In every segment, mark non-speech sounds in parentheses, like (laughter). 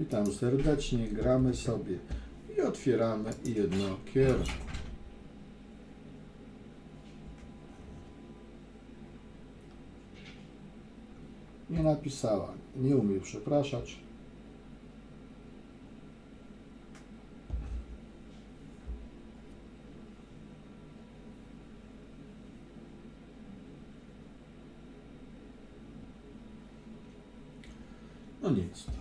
Witam serdecznie, gramy sobie i otwieramy jedno kiero. Nie napisała, nie umie przepraszać. No nic.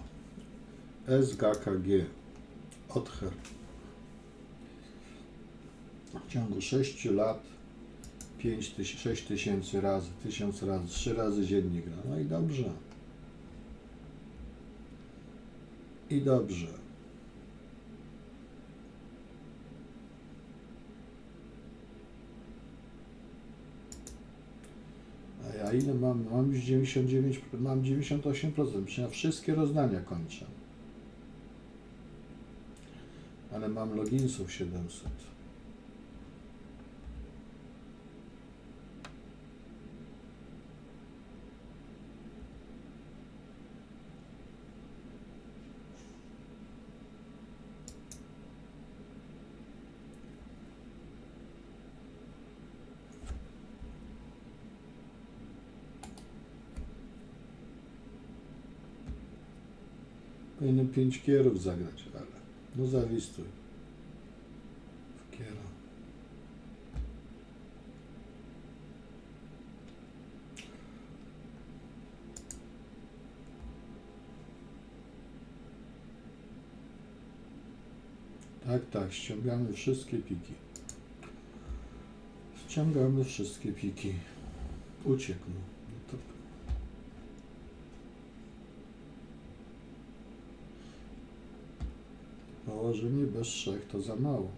SGKG Other. W ciągu 6 lat 5 tyś- 6 tysięcy razy, 1000 razy, 3 razy dziennie gra. No i dobrze. I dobrze. A ja ile mam? Mam już 99, mam 98%, przecież ja wszystkie rozdania kończę. Ale mam loginsów 700. Powinienem 5 kierów zagrać, ale no zawistuj. W kiera. Tak, tak, ściągamy wszystkie piki. Ściągamy wszystkie piki. Uciekł. To Położenie bez trzech to za mało.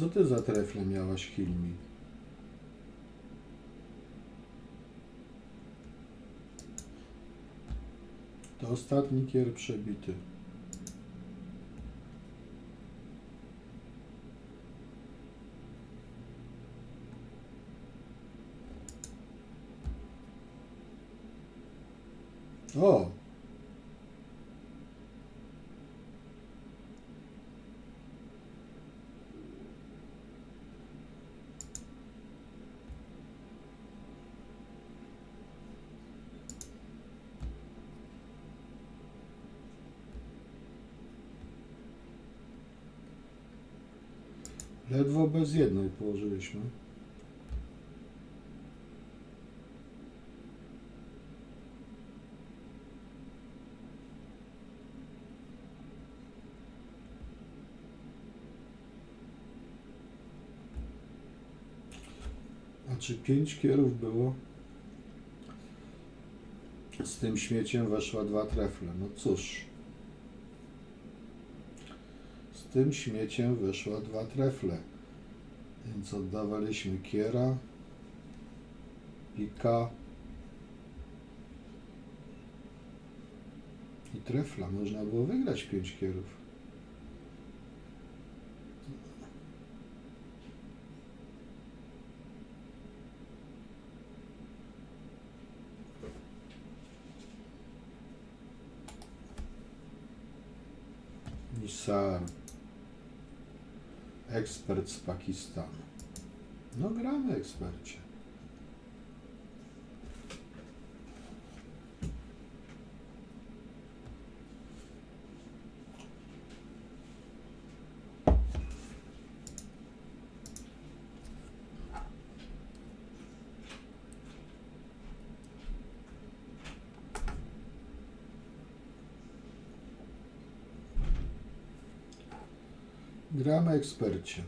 Co ty za trefle miałaś, Hilmi? To ostatni kier przebity. O! Ledwo bez jednej położyliśmy. Czy pięć kierów było? Z tym śmieciem weszła dwa trefle. No cóż. Z tym śmieciem weszła dwa trefle. Więc oddawaliśmy kiera, pika i trefla. Można było wygrać pięć kierów. Ekspert z Pakistanu. No gramy ekspercie. Gra na ekspercie.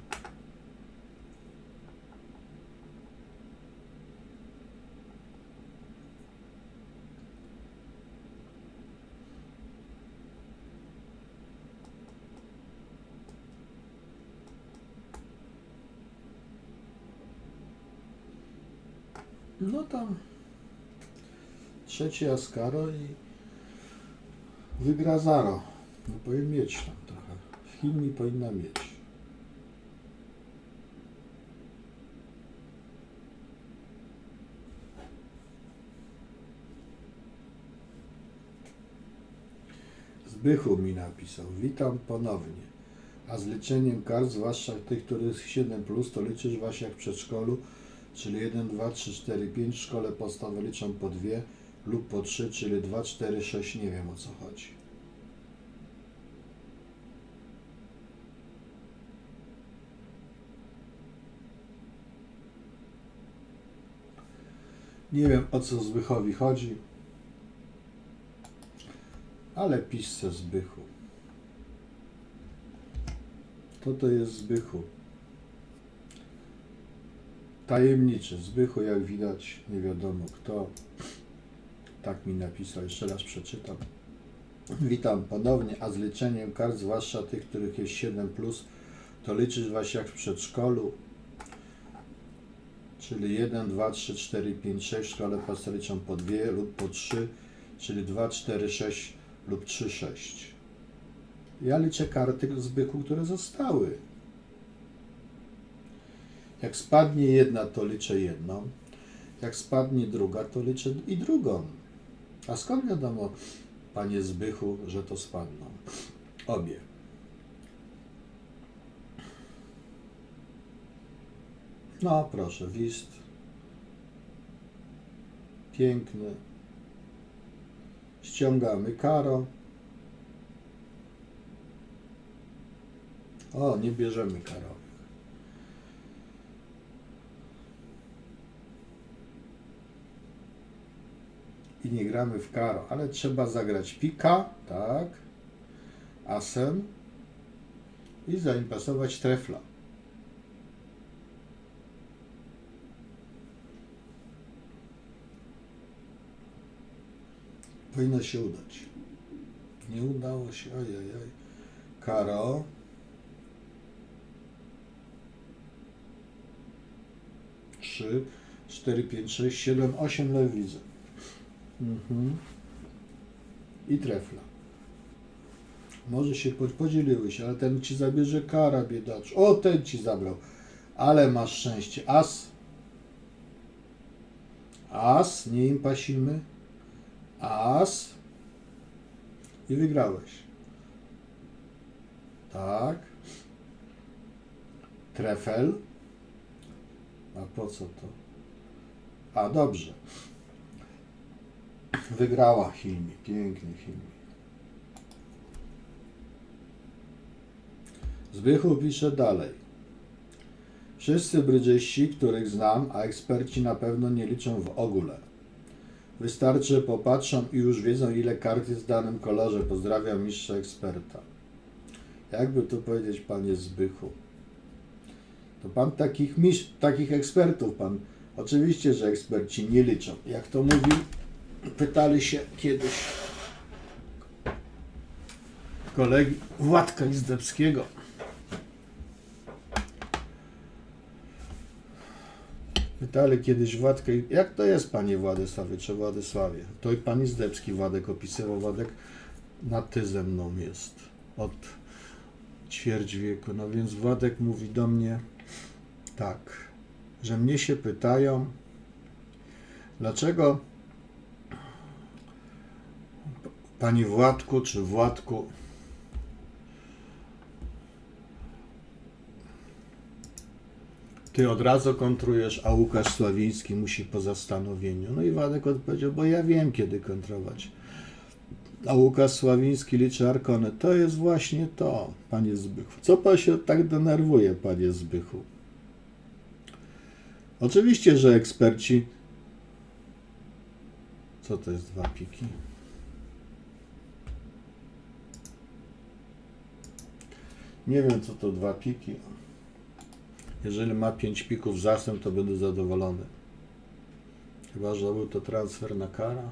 No tam trzeci Askaro i wygra Zaro. No powinien mieć tam trochę. Chimii powinna mieć. Zbychu mi napisał. Witam ponownie. A z liczeniem kart, zwłaszcza tych, których 7 plus, to liczysz właśnie jak w przedszkolu, czyli 1, 2, 3, 4, 5 w szkole podstawowej liczą po 2 lub po 3, czyli 2, 4, 6, nie wiem o co chodzi. Nie wiem o co Zbychowi chodzi, ale piszcie Zbychu. Kto to jest Zbychu? Tajemniczy. Zbychu, jak widać, nie wiadomo kto. Tak mi napisał, jeszcze raz przeczytam. Witam ponownie, a z liczeniem kart, zwłaszcza tych, których jest 7, to liczysz właśnie jak w przedszkolu. Czyli 1, 2, 3, 4, 5, 6 w szkole podstawowej liczą po 2 lub po 3, czyli 2, 4, 6 lub 3, 6. Ja liczę karty zbychu, które zostały. Jak spadnie jedna, to liczę jedną. Jak spadnie druga, to liczę i drugą. A skąd wiadomo, panie Zbychu, że to spadną? Obie. No, proszę, wist. Piękny. Ściągamy karo. O, nie bierzemy karowych. I nie gramy w karo, ale trzeba zagrać pika, tak, asem i zaimpresować trefla. Powinno się udać. Nie udało się, ojej, Karo. Trzy, cztery, pięć, sześć, siedem, osiem lew widzę. Mhm. I trefla. Może się po- podzieliły się, ale ten ci zabierze kara, biedacz. O, ten ci zabrał. Ale masz szczęście. As. As, nie im pasimy. As. I wygrałeś. Tak. Trefel. A po co to? A dobrze. Wygrała Hilmi. Pięknie Hilmi. Zbychu pisze dalej. Wszyscy brydżyści, których znam, a eksperci na pewno nie liczą w ogóle. Wystarczy, popatrzą i już wiedzą, ile kart jest w danym kolorze. Pozdrawiam mistrza eksperta. Jakby tu powiedzieć, panie Zbychu? To pan takich mistrz, takich ekspertów, pan. Oczywiście, że eksperci nie liczą. Jak to mówił, pytali się kiedyś kolegi Władka Izdebskiego. Pytali kiedyś Władkę, jak to jest, panie Władysławie, czy Władysławie? To i pan Izdebski Władek opisywał, Władek na ty ze mną jest od ćwierć wieku. No więc Władek mówi do mnie tak, że mnie się pytają, dlaczego Panie Władku czy Władku, ty od razu kontrujesz, a Łukasz Sławiński musi po zastanowieniu. No i Władek odpowiedział, bo ja wiem, kiedy kontrować. A Łukasz Sławiński liczy arkony. To jest właśnie to, panie Zbychu. Co pan się tak denerwuje, panie Zbychu? Oczywiście, że eksperci. Co to jest dwa piki? Nie wiem, co to dwa piki. Jeżeli ma pięć pików zasem, to będę zadowolony. Chyba, że był to transfer na kara.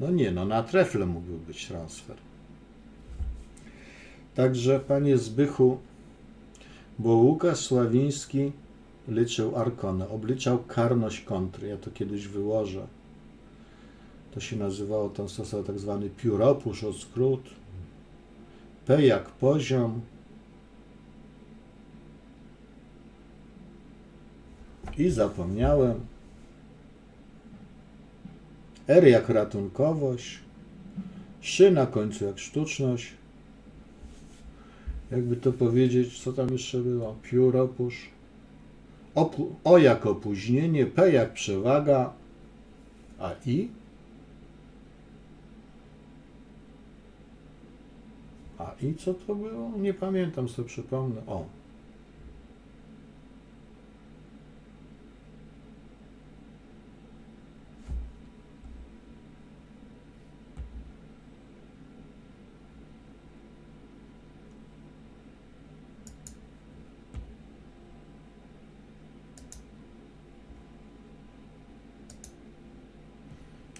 No nie, no na trefle mógłby być transfer. Także, panie Zbychu, bo Łukasz Sławiński liczył arkonę, obliczał karność kontry. Ja to kiedyś wyłożę. To się nazywało, tam stosował tak zwany pióropusz od skrót. P jak poziom. I zapomniałem. R jak ratunkowość. Szy na końcu jak sztuczność. Jakby to powiedzieć, co tam jeszcze było? Pióropusz. Opu- o jak opóźnienie, P jak przewaga, a I? A I co to było? Nie pamiętam, sobie przypomnę. O.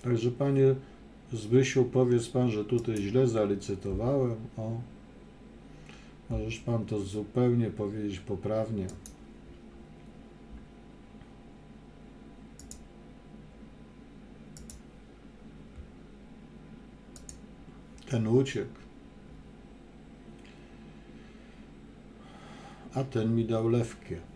Także panie Zbysiu, powiedz pan, że tutaj źle zalicytowałem. O. Możesz pan to zupełnie powiedzieć poprawnie. Ten uciekł. A ten mi dał lewkie.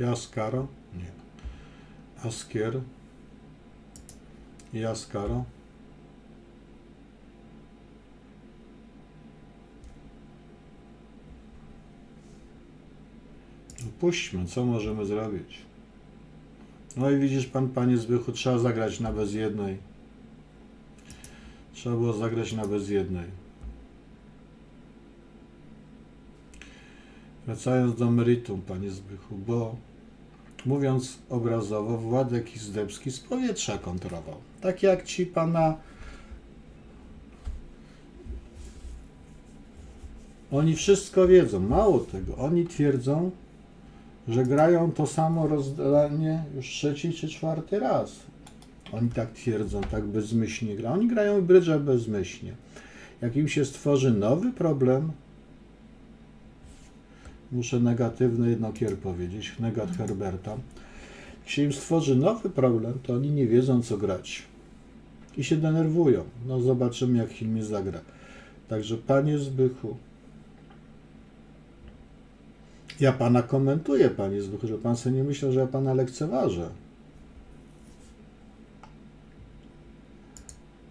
Jaskaro? Nie. Askier? Jaskaro? No Puśćmy, co możemy zrobić? No i widzisz pan, panie Zbychu, trzeba zagrać na bez jednej. Trzeba było zagrać na bez jednej. Wracając do meritum, panie Zbychu, bo mówiąc obrazowo, Władek Izdebski z powietrza kontrował. Tak jak ci pana. Oni wszystko wiedzą, mało tego. Oni twierdzą, że grają to samo rozdanie już trzeci czy czwarty raz. Oni tak twierdzą, tak bezmyślnie grają. Oni grają brydża bezmyślnie. Jak im się stworzy nowy problem, muszę negatywny jednokier powiedzieć, negat Herberta. Jak się im stworzy nowy problem, to oni nie wiedzą, co grać. I się denerwują. No zobaczymy, jak Hilmi zagra. Także panie Zbychu, ja pana komentuję, panie Zbychu, że pan sobie nie myślał, że ja pana lekceważę.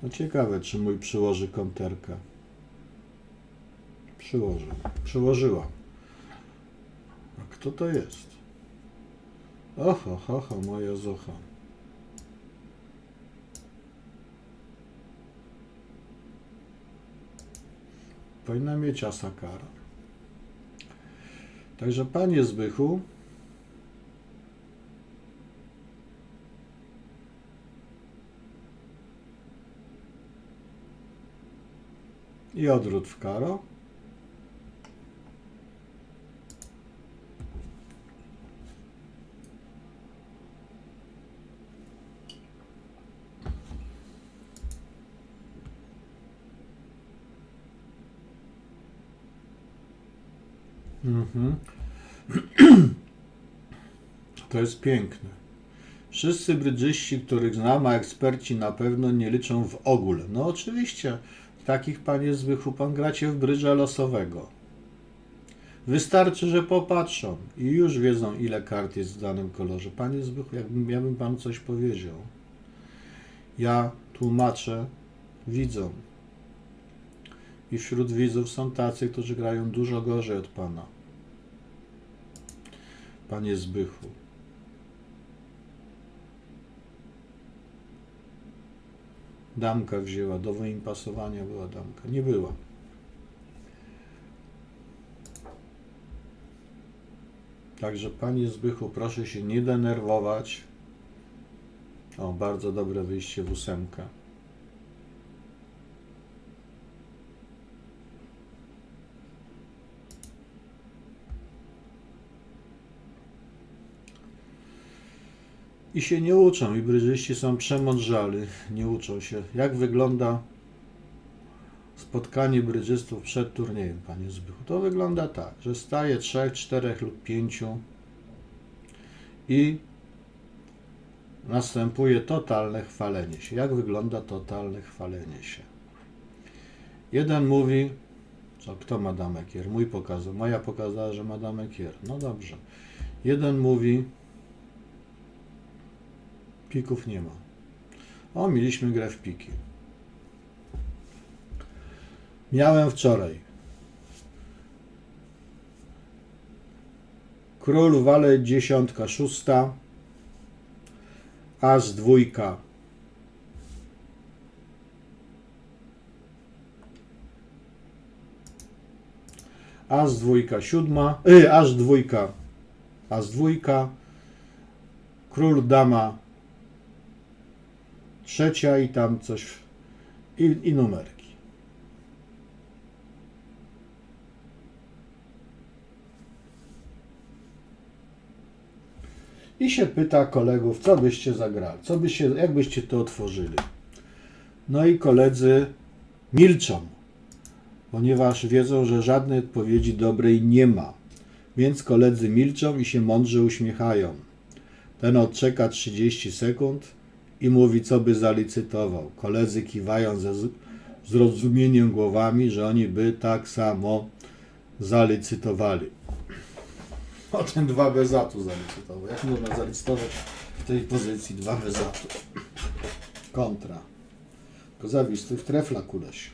No ciekawe, czy mój przyłoży konterkę. Przyłożył. Przyłożyła. Kto to jest? Oho, ho, ho, moja Zocha. Powinna mieć Asakara. Także panie Zbychu, i odwrót w karo. Mhm. (clears throat) To jest piękne. Wszyscy brydżyści, których znam, a eksperci na pewno nie liczą w ogóle. No oczywiście, takich panie Zbychu, pan gracie w brydża losowego. Wystarczy, że popatrzą i już wiedzą, ile kart jest w danym kolorze. Panie Zbychu, jakbym ja bym panu coś powiedział. Ja tłumaczę widzom. I wśród widzów są tacy, którzy grają dużo gorzej od pana. Panie Zbychu. Damka wzięła, do wyimpasowania była damka. Nie była. Także Panie Zbychu, proszę się nie denerwować. O, bardzo dobre wyjście w ósemkę. I się nie uczą, i bryżyści są przemądrzali, nie uczą się. Jak wygląda spotkanie brydżystów przed turniejem, panie Zbychu? To wygląda tak, że staje trzech, czterech lub pięciu i następuje totalne chwalenie się. Jak wygląda totalne chwalenie się? Jeden mówi, co, kto ma damę kier? Mój pokazał, moja pokazała, że ma damę kier. No dobrze. Jeden mówi, pików nie ma. O, mieliśmy grę w piki. Miałem wczoraj. Król, walet, dziesiątka, szósta. As, dwójka. As, dwójka, siódma. Y, aż dwójka. As, dwójka. Król, dama. Trzecia i tam coś. I, i numerki. I się pyta kolegów, co byście zagrali, co jak byście to otworzyli. No i koledzy milczą, ponieważ wiedzą, że żadnej odpowiedzi dobrej nie ma. Więc koledzy milczą i się mądrze uśmiechają. Ten odczeka 30 sekund i mówi, co by zalicytował. Koledzy kiwają ze zrozumieniem głowami, że oni by tak samo zalicytowali. Potem dwa bezatu zalicytował. Jak można zalicytować w tej pozycji dwa bezatu? Kontra. Tylko zawisty w trefla kuleś.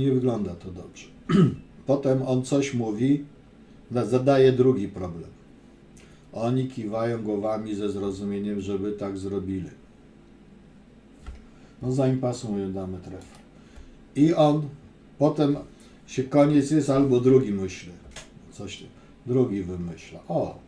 Nie wygląda to dobrze. (clears throat) Potem on coś mówi, da- zadaje drugi problem. Oni kiwają głowami ze zrozumieniem, żeby tak zrobili. No za impasą damy trefę. I on, potem się koniec jest, albo drugi myśli. Coś drugi wymyśla. O!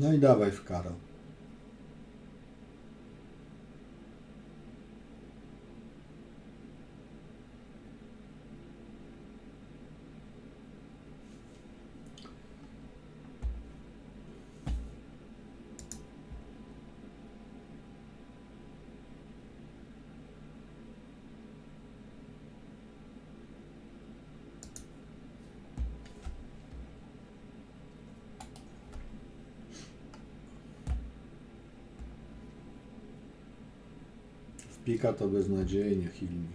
No i dawaj w karę. W pika to beznadziejnie, Hilmi.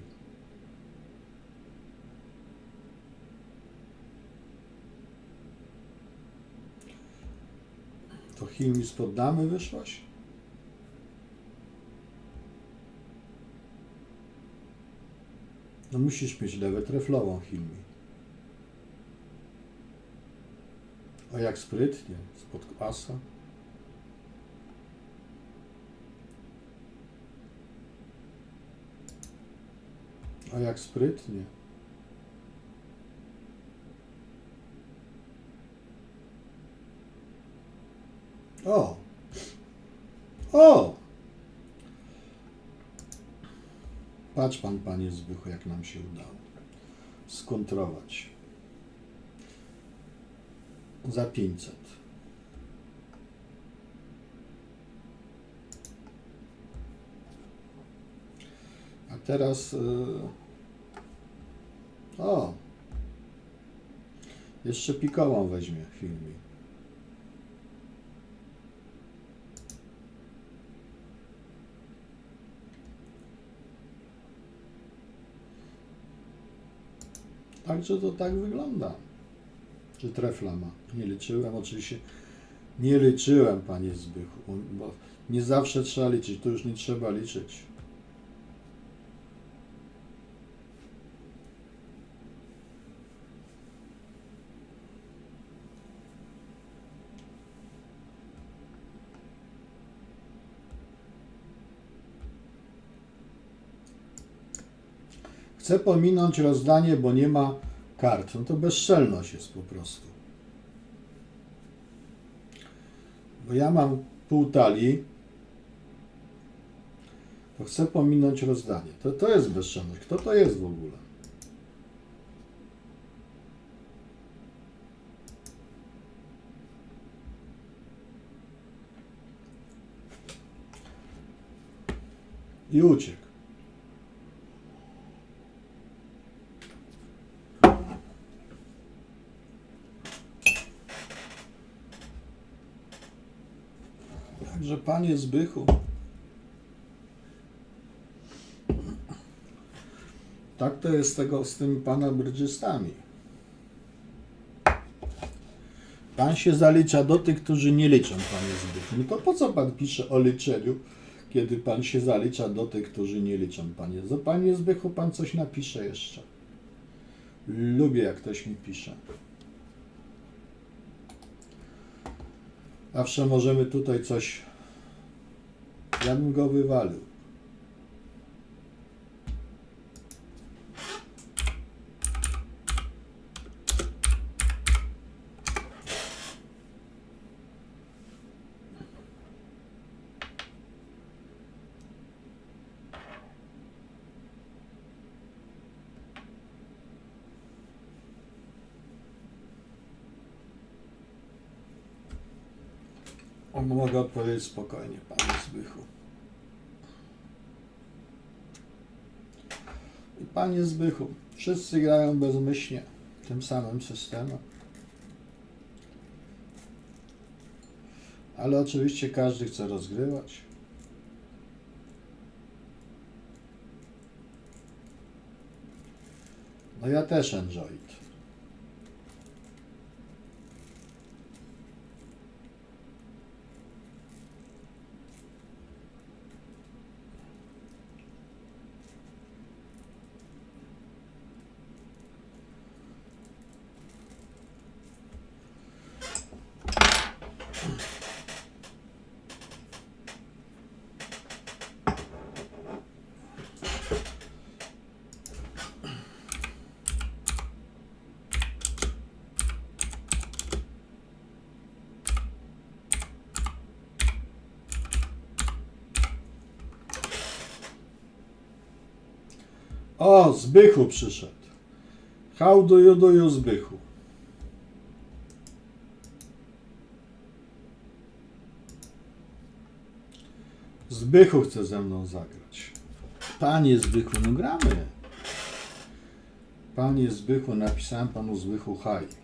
To Hilmi spod damy wyszłaś? No musisz mieć lewę treflową, Hilmi. O jak sprytnie, spod pasa. A jak sprytnie. O! O! Patrz pan, panie Zbychu, jak nam się udało skontrować. Za 500. A teraz. y, o! Jeszcze pikołą weźmie filmik. Także to tak wygląda. Czy trefla ma? Nie liczyłem, oczywiście. Nie liczyłem, panie Zbychu, bo nie zawsze trzeba liczyć, tu już nie trzeba liczyć. Chcę pominąć rozdanie, bo nie ma kart. No to bezczelność jest po prostu. Bo ja mam pół talii, to chcę pominąć rozdanie. To, to jest bezczelność. Kto to jest w ogóle? I uciekł. Także panie Zbychu. Tak to jest tego z tymi pana brydżystami. Pan się zalicza do tych, którzy nie liczą, panie Zbychu. No to po co pan pisze o liczeniu, kiedy pan się zalicza do tych, którzy nie liczą, panie? Za panie Zbychu pan coś napisze jeszcze. Lubię, jak ktoś mi pisze. Zawsze możemy tutaj coś. Ja bym go wywalił. O, Mogę odpowiedzieć spokojnie, panie Zbychu. I panie Zbychu, wszyscy grają bezmyślnie tym samym systemem. Ale oczywiście każdy chce rozgrywać. No ja też enjoy Zbychu przyszedł. How do you do you, Zbychu? Zbychu chce ze mną zagrać. Panie Zbychu, no gramy. Panie Zbychu, napisałem panu Zbychu haj.